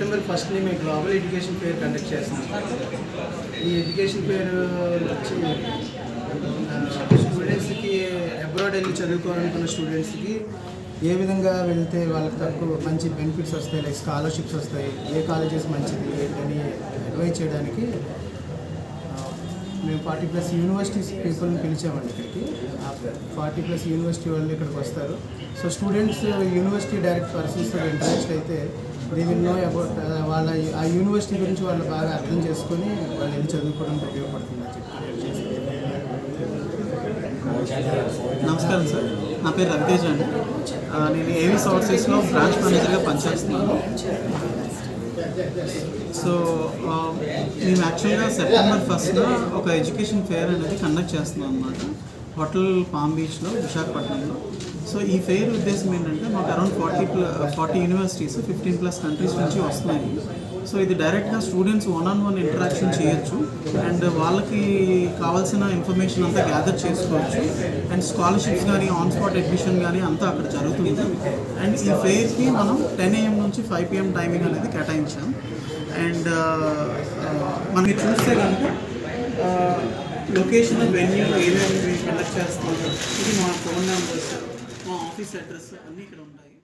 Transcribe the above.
Global education fair conduct చేస్తున్నాం. ఈ education fair వచ్చి స్టూడెంట్స్కి అబ్రాడ్ వెళ్ళి చదువుకోవాలనుకున్న స్టూడెంట్స్కి ఏ విధంగా వెళ్తే వాళ్ళకి తక్కువ మంచి బెనిఫిట్స్ వస్తాయి లైక్ స్కాలర్షిప్స్ వస్తాయి ఏ కాలేజెస్ మంచిది ఏంటని అడ్వైజ్ చేయడానికి మేము ఫార్టీ ప్లస్ యూనివర్సిటీస్ పీపుల్ని పిలిచామండి ఇక్కడికి. ఫార్టీ ప్లస్ యూనివర్సిటీ వాళ్ళు ఇక్కడికి వస్తారు. సో స్టూడెంట్స్ యూనివర్సిటీ డైరెక్ట్ పర్సన్స్తో ఇంట్రెస్ట్ అయితే దే విల్ నో అబౌట్ వాళ్ళ ఆ యూనివర్సిటీ గురించి వాళ్ళు బాగా అర్థం చేసుకొని వాళ్ళు వెళ్ళి చదువుకోవడానికి ఉపయోగపడుతుందని చెప్పి నమస్కారం సార్. నా పేరు రవితేజ్ అండి. నేను ఏవి సోర్సెస్లో బ్రాంచ్ మేనేజర్గా పనిచేస్తున్నాను. సో మేము యాక్చువల్గా సెప్టెంబర్ ఫస్ట్లో ఒక ఎడ్యుకేషన్ ఫేర్ అనేది కండక్ట్ చేస్తున్నాం అన్నమాట. హోటల్ పామ్ బీచ్లో విశాఖపట్నంలో. సో ఈ ఫెయిర్ ఉద్దేశం ఏంటంటే మాకు around forty ప్ల forty universities fifteen plus countries నుంచి వస్తున్నాయి. సో ఇది డైరెక్ట్గా students one on one interaction చేయొచ్చు. అండ్ వాళ్ళకి కావాల్సిన ఇన్ఫర్మేషన్ అంతా గ్యాదర్ చేసుకోవచ్చు. అండ్ స్కాలర్షిప్స్ కానీ ఆన్ స్పాట్ అడ్మిషన్ కానీ అంతా అక్కడ జరుగుతుంది. అండ్ ఈ ఫెయిర్కి మనం టెన్ ఏఎం నుంచి ఫైవ్ పిఎం టైమింగ్ అనేది కేటాయించాం. అండ్ మనకి చూస్తే కనుక లొకేషన్ వెన్యూ ఏమేమి చేస్తాం. ఇది మా ఫోన్ నెంబర్స్ మా ఆఫీస్ అడ్రస్ అన్నీ ఇక్కడ ఉంటాయి.